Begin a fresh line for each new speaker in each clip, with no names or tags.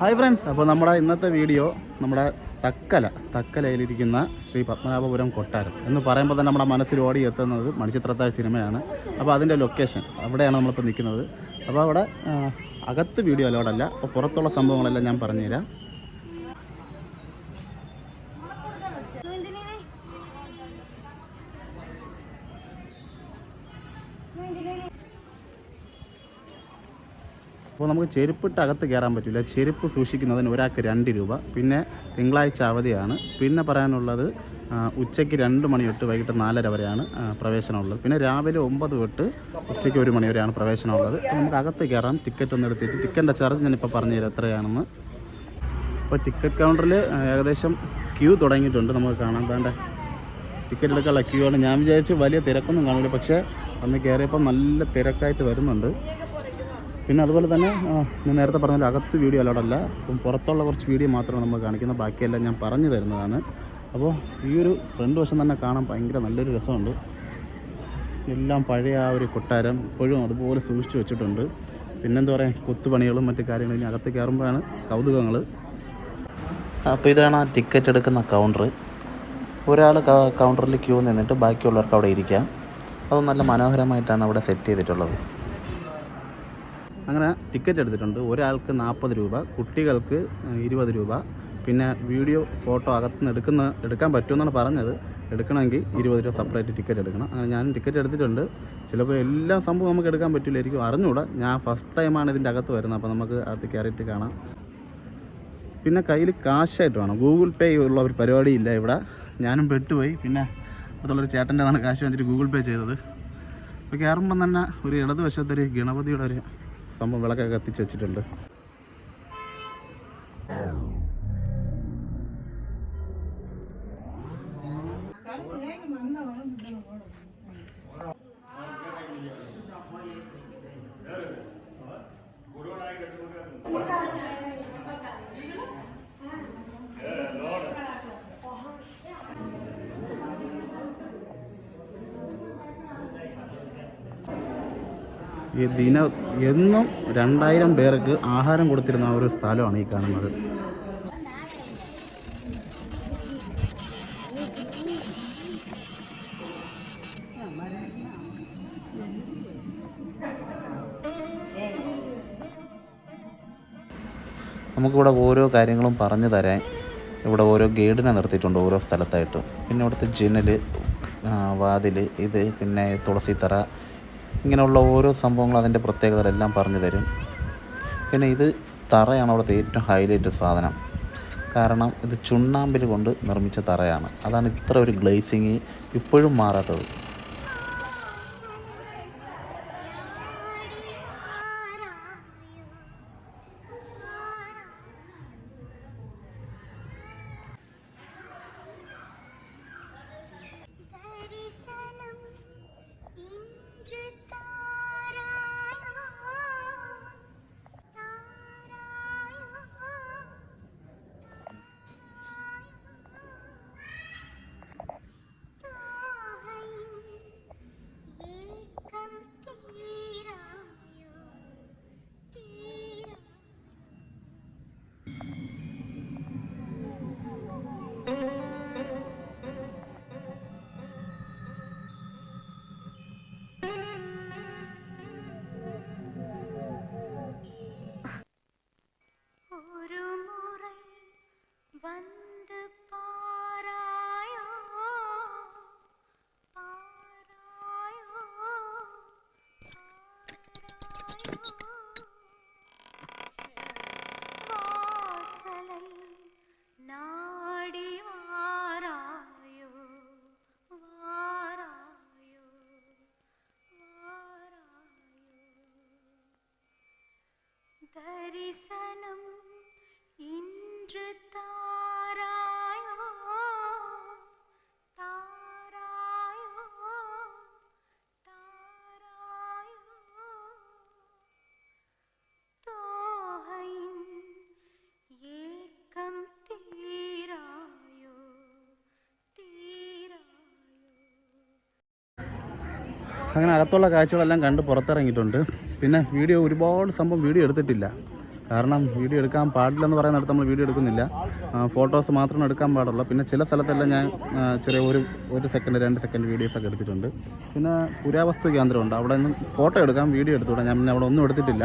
Hi friends അപ്പോൾ നമ്മുടെ ഇന്നത്തെ വീഡിയോ നമ്മുടെ തക്കല തക്കലയിലിരിക്കുന്ന ശ്രീ പത്മനാഭപുരം കൊട്ടാരം എന്ന് പറയുമ്പോൾ തന്നെ നമ്മുടെ മനസ്സിൽ ഓടി എത്തുന്നത് മണിച്ചിത്രത്താഴ് സിനിമയാണ്. അപ്പോൾ അതിന്റെ ലൊക്കേഷൻ അവിടെയാണ് നമ്മളിപ്പോൾ നിൽക്കുന്നത്. അപ്പോൾ അവിടെ അകത്ത് വീഡിയോ അലോഡല്ല അപ്പോൾ പുറത്തുള്ള സംഭവങ്ങളെല്ലാം ഞാൻ പറഞ്ഞുതരാം. അപ്പോൾ നമുക്ക് ചെരുപ്പിട്ട് അകത്ത് കയറാൻ പറ്റില്ല. ചെരുപ്പ് സൂക്ഷിക്കുന്നതിന് ഒരാൾക്ക് രണ്ട് രൂപ. പിന്നെ തിങ്കളാഴ്ച അവധിയാണ്. പിന്നെ പറയാനുള്ളത് ഉച്ചയ്ക്ക് രണ്ട് മണി തൊട്ട് വൈകിട്ട് നാലര വരെയാണ് പ്രവേശനമുള്ളത്. പിന്നെ രാവിലെ ഒമ്പത് തൊട്ട് ഉച്ചയ്ക്ക് ഒരു മണി വരെയാണ് പ്രവേശനമുള്ളത്. അപ്പോൾ നമുക്ക് അകത്ത് കയറാം. ടിക്കറ്റ് ഒന്ന് എടുത്തിട്ട് ടിക്കറ്റിന്റെ ചാർജ് ഞാനിപ്പോൾ പറഞ്ഞുതരാം എത്രയാണെന്ന്. അപ്പോൾ ടിക്കറ്റ് കൗണ്ടറിൽ ഏകദേശം ക്യൂ തുടങ്ങിയിട്ടുണ്ട് നമുക്ക് കാണാൻ വേണ്ട ടിക്കറ്റ് എടുക്കാനുള്ള ക്യൂ ആണ്. ഞാൻ വിചാരിച്ച് വലിയ തിരക്കൊന്നും കാണില്ല. പക്ഷേ അന്ന് കയറിയപ്പോൾ നല്ല തിരക്കായിട്ട് വരുന്നുണ്ട്. പിന്നെ അതുപോലെ തന്നെ ഞാൻ നേരത്തെ പറഞ്ഞാൽ അകത്ത് വീഡിയോ അലോഡല്ല അപ്പം പുറത്തുള്ള കുറച്ച് വീഡിയോ മാത്രമാണ് നമ്മൾ കാണിക്കുന്നത്. ബാക്കിയെല്ലാം ഞാൻ പറഞ്ഞു തരുന്നതാണ്. അപ്പോൾ ഈ ഒരു ഫ്രണ്ട് വശം തന്നെ കാണാൻ ഭയങ്കര നല്ലൊരു രസമുണ്ട്. എല്ലാം പഴയ ആ ഒരു കൊട്ടാരം ഇപ്പോഴും അതുപോലെ സൂക്ഷിച്ചു വെച്ചിട്ടുണ്ട്. പിന്നെന്താ പറയുക കൊത്തുപണികളും മറ്റു കാര്യങ്ങളും ഇനി അകത്ത് കയറുമ്പോഴാണ് കൗതുകങ്ങൾ. അപ്പോൾ ഇതാണ് ആ ടിക്കറ്റ് എടുക്കുന്ന കൗണ്ടർ ഒരാൾ കൗണ്ടറിൽ ക്യൂ നിന്നിട്ട് ബാക്കിയുള്ളവർക്ക് അവിടെ ഇരിക്കാം. അത് നല്ല മനോഹരമായിട്ടാണ് അവിടെ സെറ്റ് ചെയ്തിട്ടുള്ളത്. അങ്ങനെ ടിക്കറ്റ് എടുത്തിട്ടുണ്ട്. ഒരാൾക്ക് നാൽപ്പത് രൂപ കുട്ടികൾക്ക് ഇരുപത് രൂപ. പിന്നെ വീഡിയോ ഫോട്ടോ അകത്തുനിന്ന് എടുക്കുന്ന എടുക്കാൻ പറ്റുമെന്നാണ് പറഞ്ഞത്. എടുക്കണമെങ്കിൽ ഇരുപത് രൂപ സെപ്പറേറ്റ് ടിക്കറ്റ് എടുക്കണം. അങ്ങനെ ഞാനും ടിക്കറ്റ് എടുത്തിട്ടുണ്ട്. ചിലപ്പോൾ എല്ലാ സംഭവം നമുക്ക് എടുക്കാൻ പറ്റില്ലായിരിക്കും അറിഞ്ഞുകൂടാ ഞാൻ ഫസ്റ്റ് ടൈമാണ് ഇതിന്റെ അകത്ത് വരുന്നത്. അപ്പോൾ നമുക്ക് അകത്ത് കയറിയിട്ട് കാണാം. പിന്നെ കയ്യിൽ കാശായിട്ട് വേണം. ഗൂഗിൾ പേ ഉള്ള ഒരു പരിപാടിയില്ല ഇവിടെ. ഞാനും പെട്ടുപോയി. പിന്നെ അടുത്തുള്ളൊരു ചേട്ടന്റെതാണ് കാശ് വെച്ചിട്ട് ഗൂഗിൾ പേ ചെയ്തത്. അപ്പോൾ കയറുമ്പം തന്നെ ഒരു ഇടതുവശത്തൊരു ഗണപതിയുടെ ഒരു സംഭവം വിളക്കൊക്കെ കത്തിച്ച് വെച്ചിട്ടുണ്ട്. ഈ ദിന എന്നും രണ്ടായിരം പേർക്ക് ആഹാരം കൊടുത്തിരുന്ന ഒരു സ്ഥലമാണ് ഈ കാണുന്നത്. നമുക്കിവിടെ ഓരോ കാര്യങ്ങളും പറഞ്ഞു തരാൻ ഇവിടെ ഓരോ ഗൈഡിനെ നിർത്തിയിട്ടുണ്ട് ഓരോ സ്ഥലത്തായിട്ടും. പിന്നെ ഇവിടുത്തെ ജനൽ വാതിൽ ഇത് പിന്നെ തുളസിത്തറ ഇങ്ങനെയുള്ള ഓരോ സംഭവങ്ങളും അതിന്റെ പ്രത്യേകതകളെല്ലാം പറഞ്ഞു തരും. പിന്നെ ഇത് തറയാണ് അവിടുത്തെ ഏറ്റവും ഹൈലൈറ്റ് സാധനം. കാരണം ഇത് ചുണ്ണാമ്പിൽ കൊണ്ട് നിർമ്മിച്ച തറയാണ്. അതാണ് ഇത്ര ഒരു ഗ്ലേസിങ് ഇപ്പോഴും മാറാത്തത്.
ദർശനം இன்று தாராயோ தாராயோ தாராயோ தோகையின் തീരായോ? തീരായോ?
അങ്ങനെ അകത്തുള്ള കാഴ്ചകളെല്ലാം കണ്ട് പുറത്തിറങ്ങിയിട്ടുണ്ട്. പിന്നെ വീഡിയോ ഒരുപാട് സംഭവം വീഡിയോ എടുത്തിട്ടില്ല. കാരണം വീഡിയോ എടുക്കാൻ പാടില്ലെന്ന് പറയുന്നിടത്ത് നമ്മൾ വീഡിയോ എടുക്കുന്നില്ല. ഫോട്ടോസ് മാത്രമേ എടുക്കാൻ പാടുള്ളൂ. പിന്നെ ചില സ്ഥലത്തെല്ലാം ഞാൻ ചെറിയ ഒരു ഒരു സെക്കൻഡ് രണ്ട് സെക്കൻഡ് വീഡിയോസ് ഒക്കെ എടുത്തിട്ടുണ്ട്. പിന്നെ പുരാവസ്തു കേന്ദ്രമുണ്ട്. അവിടെ നിന്ന് ഫോട്ടോ എടുക്കാം വീഡിയോ എടുത്തുകൂടാ. ഞാൻ പിന്നെ അവിടെ ഒന്നും എടുത്തിട്ടില്ല.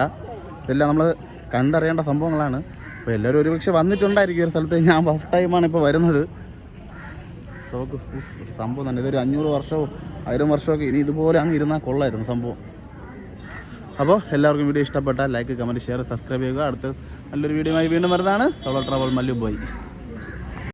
ഇതെല്ലാം നമ്മൾ കണ്ടറിയേണ്ട സംഭവങ്ങളാണ്. അപ്പോൾ എല്ലാവരും ഒരുപക്ഷെ വന്നിട്ടുണ്ടായിരിക്കും ഒരു സ്ഥലത്ത്. ഞാൻ ഫസ്റ്റ് ടൈമാണ് ഇപ്പോൾ വരുന്നത്. സംഭവം തന്നെ. ഇതൊരു അഞ്ഞൂറ് വർഷവും ആയിരം വർഷമൊക്കെ ഇനി ഇതുപോലെ അങ്ങ് ഇരുന്നാൽ കൊള്ളായിരുന്നു സംഭവം. അപ്പോൾ എല്ലാവർക്കും വീഡിയോ ഇഷ്ടപ്പെട്ടാൽ ലൈക്ക് കമന്റ് ഷെയർ സബ്സ്ക്രൈബ് ചെയ്യുക. അടുത്ത നല്ലൊരു വീഡിയോ ആയി വീണ്ടും വരുന്നതാണ്. Solo travel Mallu boy